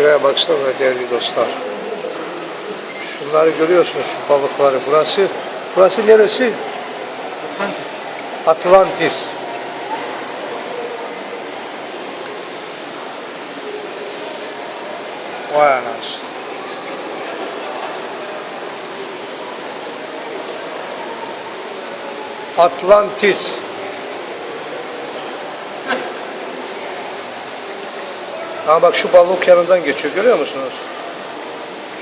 Şuraya baksana değerli dostlar. Şunları görüyorsunuz şu balıkları. Burası burası neresi? Atlantis. Atlantis. Vay anasını. Atlantis. Ha bak şu balık yanından geçiyor görüyor musunuz?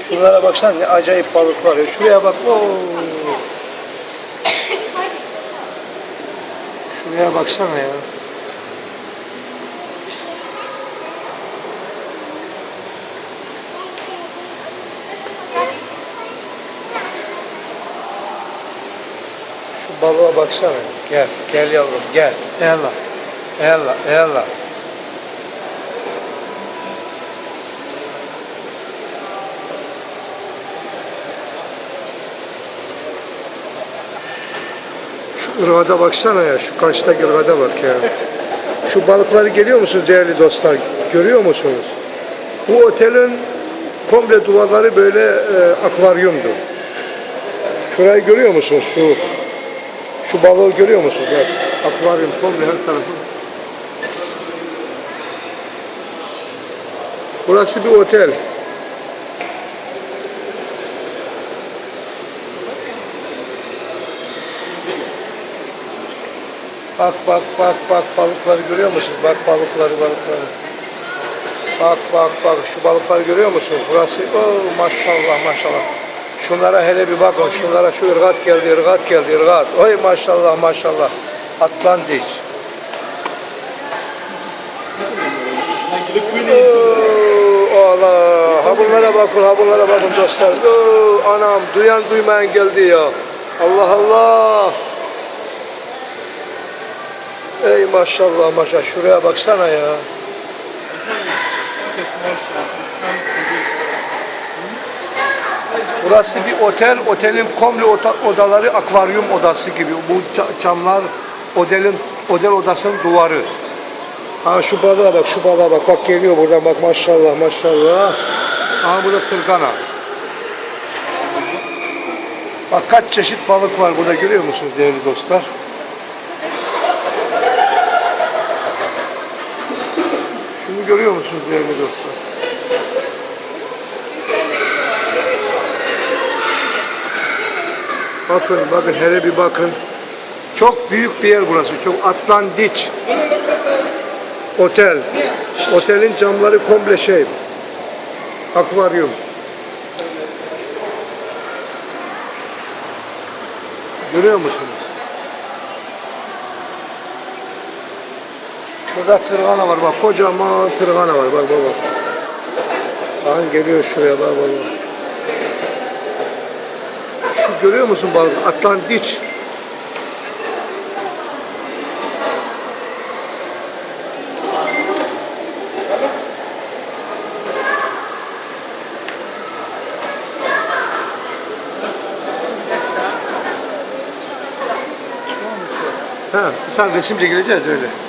Şunlara baksana ne acayip balık var ya. Şuraya bak. Oo. Şuraya baksana ya. Şu balığa baksana. Gel, gel yavrum, gel. Ella, ella, ella. Şu ırgada baksana ya, şu karşıdaki ırgada bak ya. Şu balıkları geliyor musunuz değerli dostlar? Görüyor musunuz? Bu otelin komple duvarları böyle e, akvaryumdu. Şurayı görüyor musunuz? Şu şu balığı görüyor musunuz? Bak, akvaryum komple her tarafı. Burası bir otel. Bak bak bak bak balıkları görüyor musunuz? Bak balıkları balıkları. Bak bak bak şu balıkları görüyor musunuz? Burası oh, maşallah maşallah. Şunlara hele bir bakın. Şunlara şu ırgat geldi, ırgat geldi, ırgat. Oy maşallah maşallah. Atlantis. Oo, Allah. Ha bunlara bakın, ha bunlara bakın dostlar. Oo, anam duyan duymayan geldi ya. Allah Allah. Ey maşallah maşallah. Şuraya baksana ya. Burası bir otel. Otelin komple odaları akvaryum odası gibi. Bu ca- camlar otelin otel odasının duvarı. Ha şu balığa bak, şu balığa bak. Bak geliyor buradan bak maşallah maşallah. Ha burada tırgana. Bak kaç çeşit balık var burada görüyor musunuz değerli dostlar? Görüyor musunuz değerli dostlar? Bakın bakın hele bir bakın. Çok büyük bir yer burası. Çok Atlantik. Otel. Otelin camları komple şey. Akvaryum. Görüyor musunuz? Şurada tırgana var bak kocaman tırgana var bak bak bak. Bakın geliyor şuraya bak bak. Şu görüyor musun balık? Atlantik. Ha, sen resim çekileceğiz öyle.